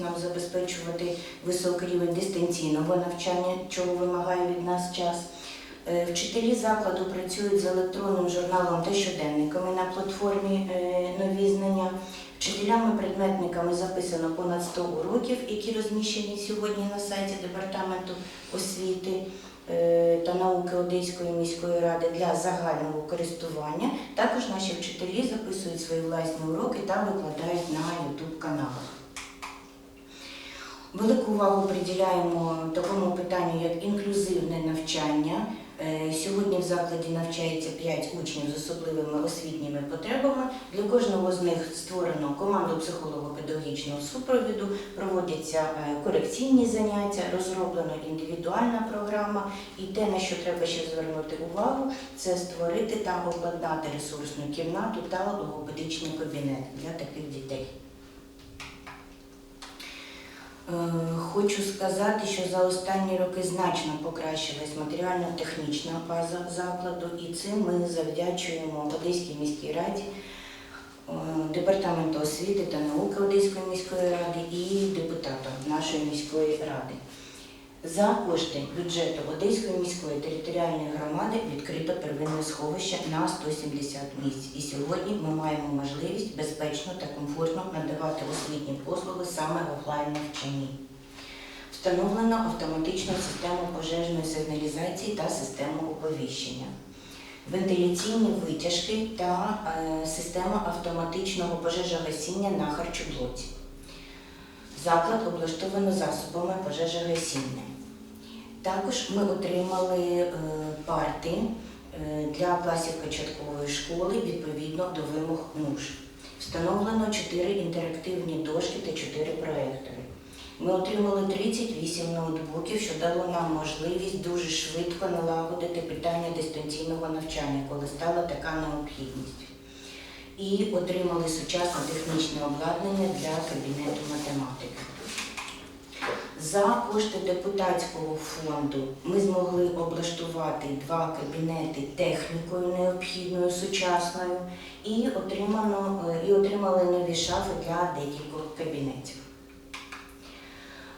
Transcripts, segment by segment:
нам забезпечувати високий рівень дистанційного навчання, чого вимагає від нас час. Е, Вчителі закладу працюють з електронним журналом та щоденниками на платформі е, нові знання. Вчителями-предметниками записано понад 100 уроків, які розміщені сьогодні на сайті департаменту освіти е, та науки Одеської міської ради для загального користування. Також наші вчителі записують свої власні уроки та викладають на youtube каналах. Велику увагу приділяємо такому питанню, як інклюзивне навчання. Е, Сьогодні в закладі навчається 5 учнів з особливими освітніми потребами. Для кожного з них створено команду психолого-педагогічного супровіду, проводяться е, корекційні заняття, розроблена індивідуальна програма. І те, на що треба ще звернути увагу, це створити та обладнати ресурсну кімнату та логопедичний кабінет для таких дітей. Е, Хочу сказати, що за останні роки значно покращилась матеріально-технічна база закладу, і цим ми завдячуємо Одеській міській раді, е, департаменту освіти та науки Одеської міської ради і депутатам нашої міської ради. За кошти бюджету Одеської міської територіальної громади відкрито первинне сховище на 170 місць. І сьогодні ми маємо можливість безпечно та комфортно надавати освітні послуги саме в офлайн навчанні. Встановлено автоматичну систему пожежної сигналізації та систему оповіщення, вентиляційні витяжки та е, система автоматичного пожежогасіння на харчоблоці. Заклад облаштовано засобами пожежогасіння. Також ми отримали е, парти е, для класів початкової школи відповідно до вимог НУШ. Встановлено 4 інтерактивні дошки та 4 проектори. Ми отримали 38 ноутбуків, що дало нам можливість дуже швидко налагодити питання дистанційного навчання, коли стала така необхідність. І отримали сучасне технічне обладнання для кабінету математики. За кошти депутатського фонду ми змогли облаштувати два кабінети технікою необхідною, сучасною, і, отримано, е, і отримали нові шафи для декількох кабінетів.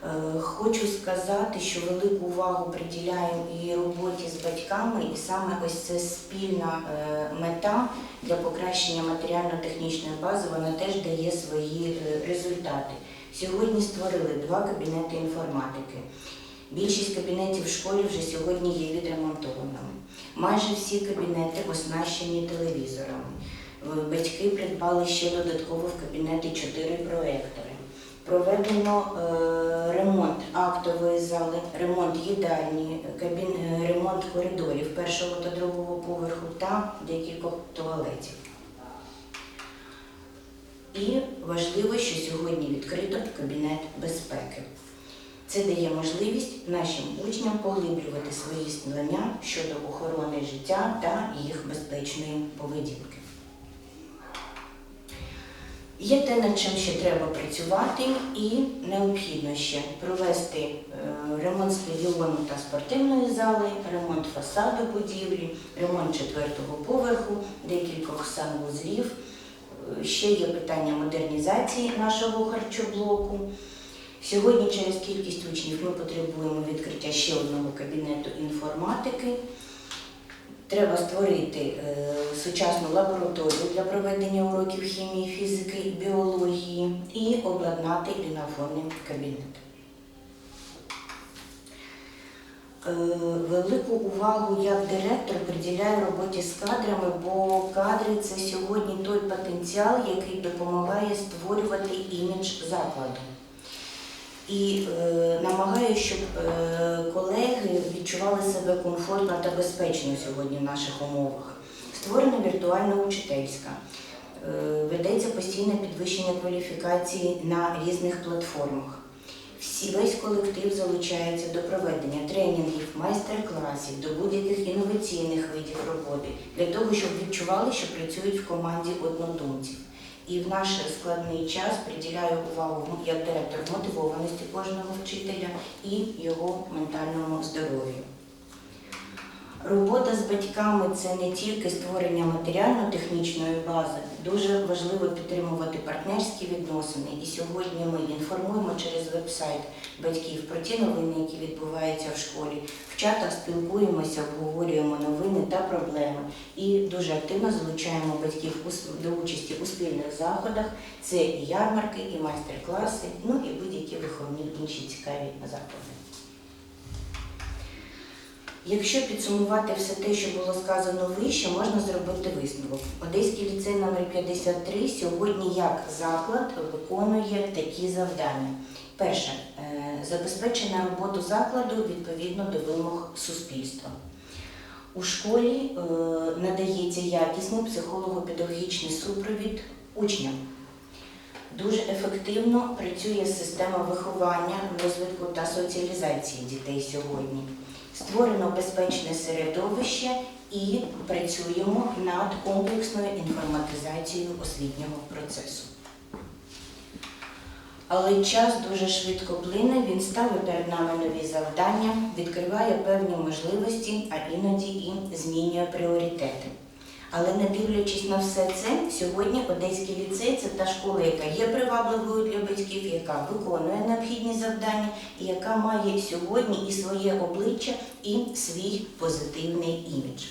Е, Хочу сказати, що велику увагу приділяємо і роботі з батьками, і саме ось це спільна е, мета для покращення матеріально-технічної бази, вона теж дає свої результати. Сьогодні створили два кабінети інформатики. Більшість кабінетів в школі вже сьогодні є відремонтованими. Майже всі кабінети оснащені телевізорами. Е, Батьки придбали ще додатково в кабінети чотири проектори. Проведено е, ремонт актової зали, ремонт їдальні, кабін, е, ремонт коридорів першого та другого поверху та декількох туалетів. І важливо, що сьогодні відкрито кабінет безпеки. Це дає можливість нашим учням поглиблювати свої знання щодо охорони життя та їх безпечної поведінки. Є те, над чим ще треба працювати, і необхідно ще провести е, ремонт стадіону та спортивної зали, ремонт фасаду будівлі, ремонт четвертого поверху, декількох санвузлів. Е, Ще є питання модернізації нашого харчоблоку. Сьогодні через кількість учнів ми потребуємо відкриття ще одного кабінету інформатики. Треба створити е, сучасну лабораторію для проведення уроків хімії, фізики, біології і обладнати лінофонний кабінет. Е, Велику увагу як директор приділяю роботі з кадрами, бо кадри це сьогодні той потенціал, який допомагає створювати імідж закладу. І е, намагаюся, щоб е, колеги відчували себе комфортно та безпечно сьогодні в наших умовах. Створена віртуальна учительська. Е, ведеться постійне підвищення кваліфікації на різних платформах. Всі весь колектив залучається до проведення тренінгів, майстер-класів, до будь-яких інноваційних видів роботи для того, щоб відчували, що працюють в команді однодумців. І в наш складний час приділяю увагу як директор мотивованості кожного вчителя і його ментальному здоров'ю. Робота з батьками це не тільки створення матеріально-технічної бази, Дуже важливо підтримувати партнерські відносини. І сьогодні ми інформуємо через веб-сайт батьків про ті новини, які відбуваються в школі. В чатах спілкуємося, обговорюємо новини та проблеми. І дуже активно залучаємо батьків до участі у спільних заходах. Це і ярмарки, і майстер-класи, ну і будь-які виховні інші цікаві заходи. Якщо підсумувати все те, що було сказано вище, можна зробити висновок. Одеський ліцей номер 53 сьогодні як заклад виконує такі завдання. Перше е, забезпечення роботу закладу відповідно до вимог суспільства. У школі е, надається якісний психолого-педагогічний супровід учням. Дуже ефективно працює система виховання, розвитку та соціалізації дітей сьогодні. Створено безпечне середовище і працюємо над комплексною інформатизацією освітнього процесу. Але час дуже швидко плине, він ставить перед нами нові завдання, відкриває певні можливості, а іноді і змінює пріоритети. Але не дивлячись на все це, сьогодні Одеський ліцей це та школа, яка є привабливою для батьків, яка виконує необхідні завдання і яка має сьогодні і своє обличчя, і свій позитивний імідж.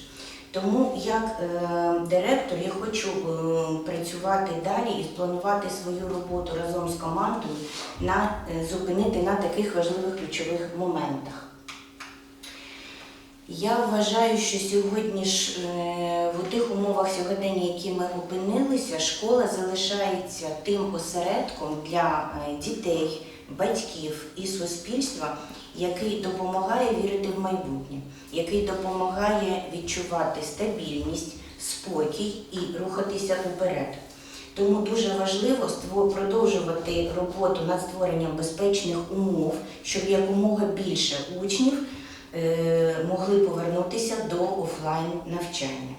Тому як е, директор я хочу е, працювати далі і спланувати свою роботу разом з командою на е, зупинити на таких важливих ключових моментах. Я вважаю, що сьогодні ж е, в тих умовах сьогодення, які ми опинилися, школа залишається тим осередком для е, дітей, батьків і суспільства, який допомагає вірити в майбутнє, який допомагає відчувати стабільність, спокій і рухатися вперед. Тому дуже важливо продовжувати роботу над створенням безпечних умов, щоб якомога більше учнів могли повернутися до офлайн навчання.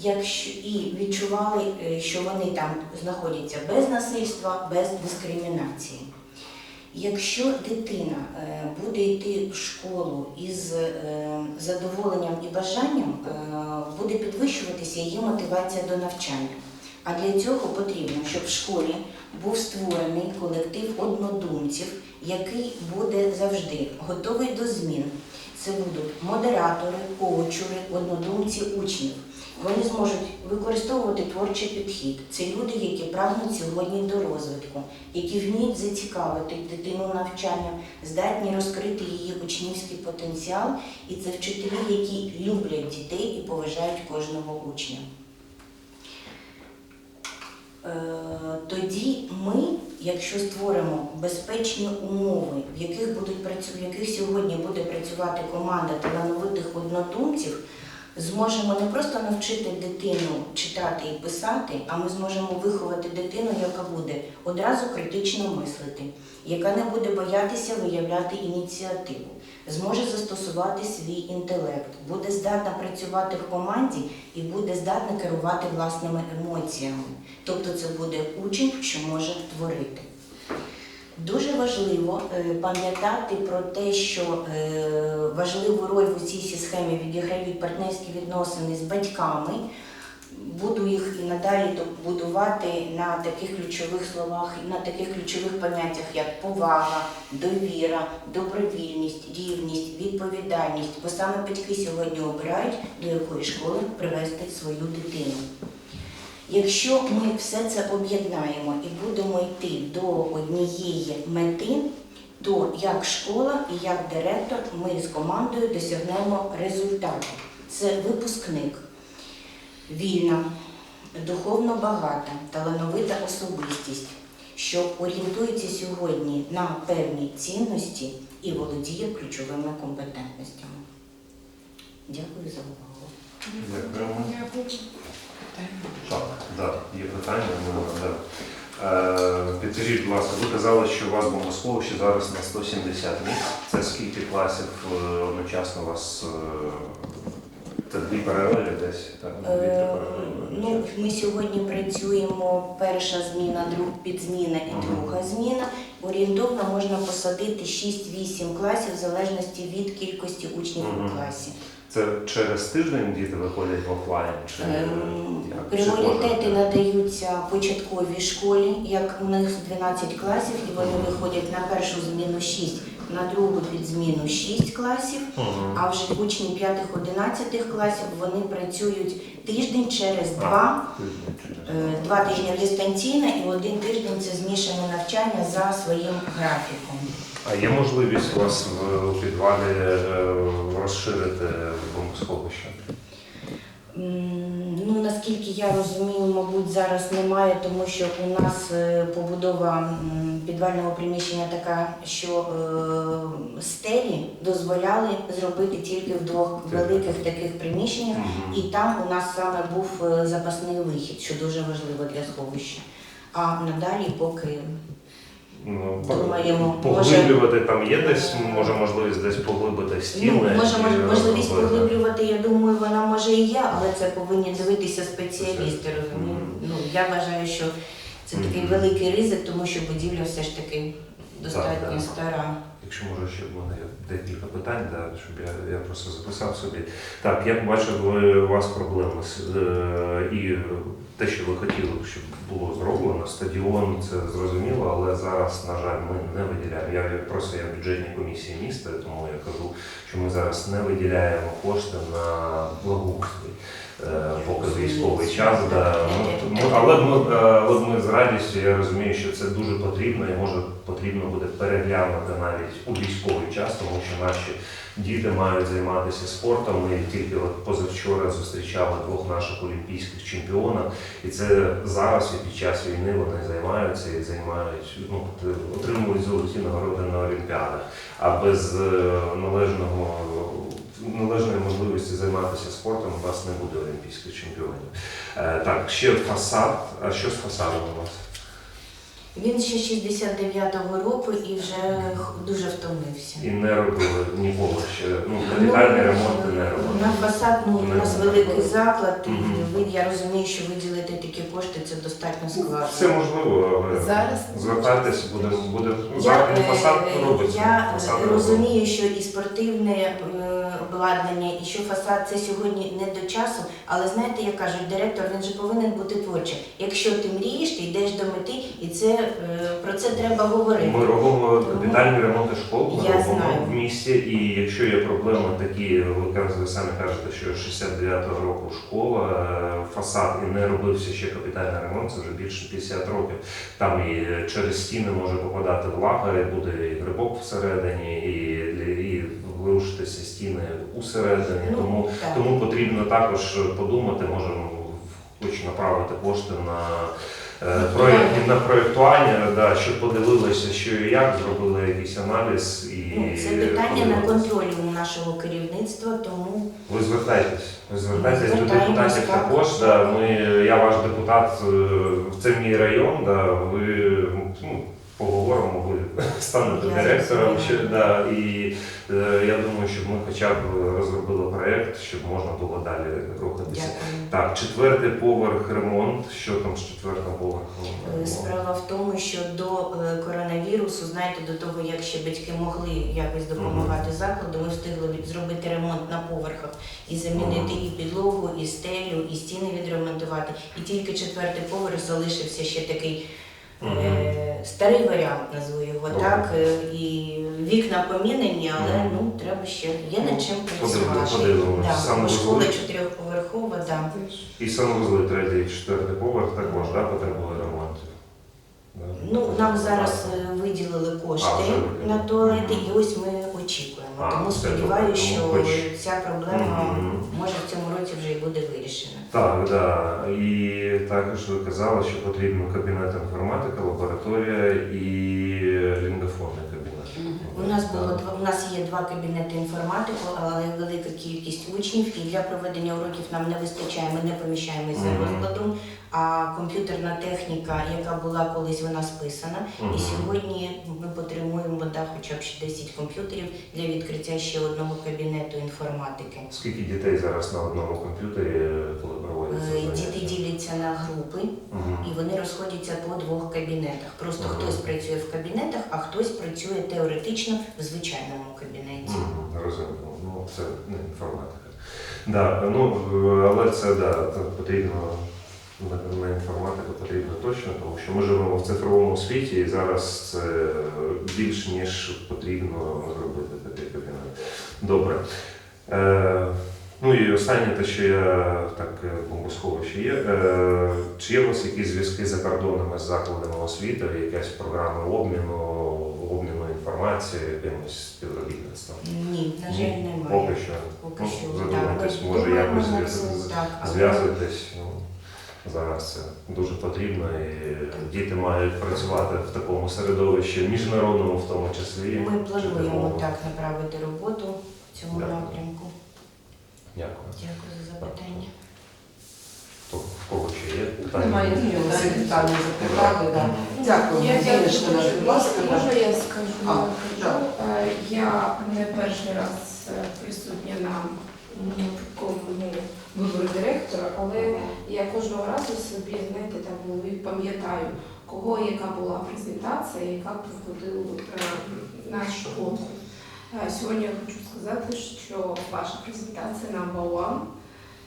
Якщо і відчували, е, що вони там знаходяться без насильства, без дискримінації. Якщо дитина е, буде йти в школу із е, задоволенням і бажанням, е, буде підвищуватися її мотивація до навчання. А для цього потрібно, щоб в школі був створений колектив однодумців, який буде завжди готовий до змін. Це будуть модератори, коучери, однодумці учнів. Вони зможуть використовувати творчий підхід. Це люди, які прагнуть сьогодні до розвитку, які вміють зацікавити дитину навчанням, здатні розкрити її учнівський потенціал, і це вчителі, які люблять дітей і поважають кожного учня. Е, Тоді ми, якщо створимо безпечні умови, в яких будуть в яких сьогодні буде працювати команда талановитих однодумців, зможемо не просто навчити дитину читати і писати, а ми зможемо виховати дитину, яка буде одразу критично мислити, яка не буде боятися виявляти ініціативу, зможе застосувати свій інтелект, буде здатна працювати в команді і буде здатна керувати власними емоціями. Тобто це буде учень, що може творити. Дуже важливо е, пам'ятати про те, що е, важливу роль в цій схемі відіграють партнерські відносини з батьками. Буду їх і надалі будувати на таких ключових словах, на таких ключових поняттях, як повага, довіра, добровільність, рівність, відповідальність. Бо саме батьки сьогодні обирають, до якої школи привести свою дитину. Якщо ми все це об'єднаємо і будемо йти до однієї мети, то як школа і як директор ми з командою досягнемо результату. Це випускник, вільна, духовно багата, талановита особистість, що орієнтується сьогодні на певні цінності і володіє ключовими компетентностями. Дякую за увагу. Дякуємо. Так, да, є питання. ми, да. Е, Підкажіть, будь ласка, ви казали, що у вас бомбосховище зараз на 170 місць. Це скільки класів е, одночасно у вас? е, Це дві паралелі десь? Так, дві-три Е, паралелі Ну, одночасно. ми сьогодні працюємо перша зміна, друг підзміна і Мгм. друга зміна. Орієнтовно можна посадити 6-8 класів в залежності від кількості учнів у Мгм. класі. Це через тиждень діти виходять в офлайн? Чи Ем, як? Пріоритети надаються початковій школі, як у них 12 класів, і вони виходять на першу зміну 6, на другу підзміну 6 класів. А вже учні 5-11 класів вони працюють тиждень через А, два. Е, Два тижні дистанційно і один тиждень це змішане навчання за своїм графіком. А є можливість у вас в у підвалі е, розширити бомбосховище? Ну, наскільки я розумію, мабуть, зараз немає, тому що у нас е, побудова підвального приміщення така, що е, стелі дозволяли зробити тільки в двох великих таких приміщеннях, і там у нас саме був е, запасний вихід, що дуже важливо для сховища. А надалі поки Ну, Думаємо, поглиблювати там є десь, може можливість десь поглибити стіни? Ну, може, і можливість робити? поглиблювати, я думаю, вона може і є, але це повинні дивитися спеціалісти. Розумію. -hmm. Ну я вважаю, що це такий Мгм. великий ризик, тому що будівля все ж таки достатньо так. стара. Якщо може ще в мене декілька питань, да, щоб я, я просто записав собі. Так, як бачу, у вас проблеми з е, і те, що ви хотіли, щоб було зроблено, стадіон, це зрозуміло, але зараз, на жаль, ми не виділяємо. Я я просто я в бюджетній комісії міста, тому я кажу, що ми зараз не виділяємо кошти на благоустрій. е, Поки військовий час, да. Ми- але ми, е, але ми з радістю, я розумію, що це дуже потрібно і може потрібно буде переглянути навіть у військовий час, тому що наші діти мають займатися спортом. Ми тільки от позавчора зустрічали двох наших олімпійських чемпіонів, і це зараз і під час війни вони займаються і займають, ну отримують золоті нагороди на Олімпіадах. А без е, належного належної можливості займатися спортом у вас не буде олімпійських чемпіонів. Е, так, ще фасад. А що з фасадом у вас? Він ще 69-го року і вже дуже втомився. І не робили ніколи ще. Ну, капітальний ремонт не На фасад ну, у нас великий робили. заклад, і ви, я розумію, що виділити такі кошти це достатньо складно. Все можливо, але Зараз звертайтесь, буде, буде Я, е, фасад е, робиться. я фасад розумію, що і спортивне е, обладнання, і що фасад це сьогодні не до часу, але знаєте, як кажуть, директор він же повинен бути творчим. Якщо ти мрієш, ти йдеш до мети, і це про це треба говорити. Ми робимо капітальні ремонти школ, ми Я робимо знаю. в місті, і якщо є проблеми такі, ви самі кажете, що 69-го року школа, е, фасад і не робився ще капітальний ремонт, це вже більше 50 років. Там і через стіни може попадати влага, і буде і грибок всередині, і, і вилучитися стіни усередині. Ну, Тому так. тому потрібно також подумати, можемо хоч направити кошти на. Е, Проєкт на проєктування, да, щоб подивилися, що і як, зробили якийсь аналіз і Ну, це питання на контролі у нашого керівництва, тому Ви звертайтесь, ви звертайтесь до Звертаємось, депутатів так. також. Да, ми, я ваш депутат, е, це мій район, да, ви ну, поговоримо, ви станете директором. Ще, да, і е, я думаю, щоб ми хоча б розробили проєкт, щоб можна було далі рухатися. дякую. Так, четвертий поверх ремонт. Що там з четвертого поверху? Е, Справа в тому, що до е, коронавірусу, знаєте, до того, як ще батьки могли якось допомагати закладу, ми встигли від- зробити ремонт на поверхах і замінити і підлогу, і стелю, і стіни відремонтувати. І тільки четвертий поверх залишився ще такий е, старий варіант, назву його так. е, І вікна помінені, але ну треба ще є над чим працювати. Да, школа чотирьохповерхова, да. І санвузли третій четвертий поверх також да, потребує ремонту. Ну, нам зараз е, виділили кошти вже виділили. на туалети, і ось ми очікуємо. А, Тому сподіваюся, тому що хоч- ця проблема Мгм. може в цьому році вже і буде вирішена. Так, да. І також ви казали, що потрібен кабінет інформатика, лабораторія і лінгофонний кабінет. У нас було два. У нас є два кабінети інформатику, але велика кількість учнів, і для проведення уроків нам не вистачає. Ми не поміщаємося за Мгм. розкладом. А комп'ютерна техніка, яка була колись, вона списана. Мгм. І сьогодні ми потребуємо да, хоча б ще 10 комп'ютерів для відкриття ще одного кабінету інформатики. Скільки дітей зараз на одному комп'ютері, коли проводяться Е, заняття? Діти діляться на групи Мгм. і вони розходяться по двох кабінетах. Просто хтось працює в кабінетах, а хтось працює теоретично в звичайному кабінеті. Мгм, Розумію. Ну, це не інформатика. Да, ну, але це да, потрібно на, інформатику потрібно точно, тому що ми живемо в цифровому світі і зараз це більш ніж потрібно робити такий кабінет. Добре. Е, ну і останнє те, що я так е, бомбосховище є. Е, чи є у вас якісь зв'язки за кордонами з закладами освіти, якась програма обміну, обміну інформацією, якимось співробітництвом? Ні, на жаль, немає. Поки що. Поки Ну, що задумайтесь, так. може, якось Зв'язуйтесь. Ну, зараз це дуже потрібно, і діти мають працювати в такому середовищі, міжнародному в тому числі. Ми плануємо так направити роботу в цьому Дякую. напрямку. Дякую. Дякую за запитання. То в кого ще є питання? Немає Всі питання запитали, да. Дякую. Я Євгенія дякую, Штина, будь ласка, да. Можна я скажу? А, Кажу, е, Я не перший раз е, присутня на м, такому виборі директора, але я кожного разу собі, знаєте, там в голові пам'ятаю, кого яка була презентація, яка проходив е, наш конкурс. Е, Сьогодні я хочу сказати, що ваша презентація number one,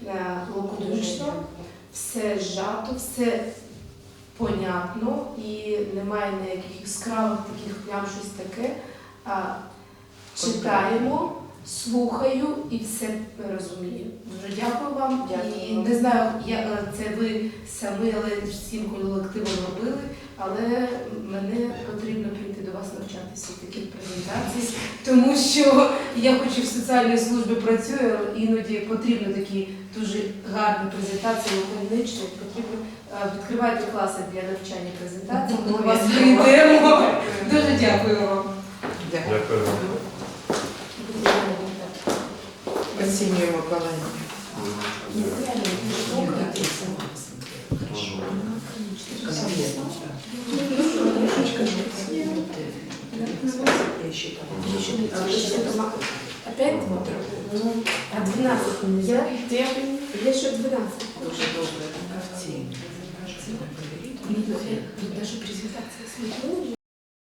е, лаконічно, все зжато, все понятно і немає ніяких яскравих таких плям, щось таке. А, читаємо, слухаю і все розумію. Дуже дякую вам. Дякую І не знаю, я, е, це ви самі, але всім колективом робили, але мене потрібно прийти до вас навчатися таких презентацій, тому що я хоч і в соціальній службі працюю, але іноді потрібно такі дуже гарні презентації, лаконічні, потрібно е, відкривайте класи для навчання презентацій. Ми до вас прийдемо. Дуже дякую вам. Дякую. Дякую вам. Ксенія Миколаївна. Опять? А 12 нельзя? Я еще 12. Дуже добре. Ці. Тут даже презентация смотрела.